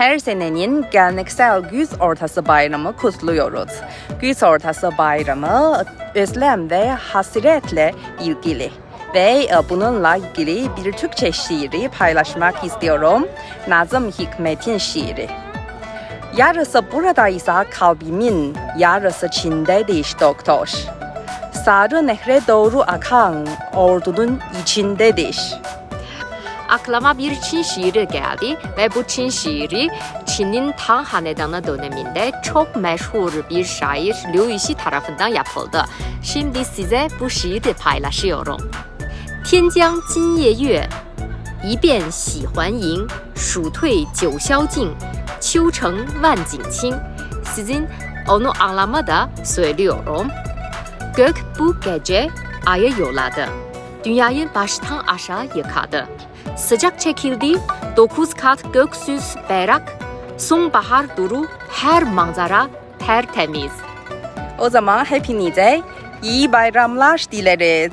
Her senenin geleneksel güz ortası bayramı kutluyoruz. Güz ortası bayramı özlem ve hasretle ilgili. Ve e, bununla ilgili bir Türkçe şiiri paylaşmak istiyorum. Nazım Hikmet'in şiiri. Yarısı buradaysa kalbimin, yarısı Çin'dedir doktor. Sarı nehre doğru akan ordunun içindedir Aklıma bir Çin şiiri geldi ve bu Çin şiiri Çin'in Tang Hanedanı döneminde çok meşhur bir şair Liu Yixi tarafından yapıldı. Şimdi size bu şiiri paylaşıyorum. 天将今夜月，一遍喜还迎。暑退九霄尽，秋城万景清。Sizin onu anlamada söylüyorum. Gök bu gece ayı yolladı. Dünyayı baştan aşağı yıkadı. Sıcak çekildi, dokuz kat göksüz berrak. Sonbahar duru, her manzara tertemiz. O zaman hepinize iyi bayramlar dileriz.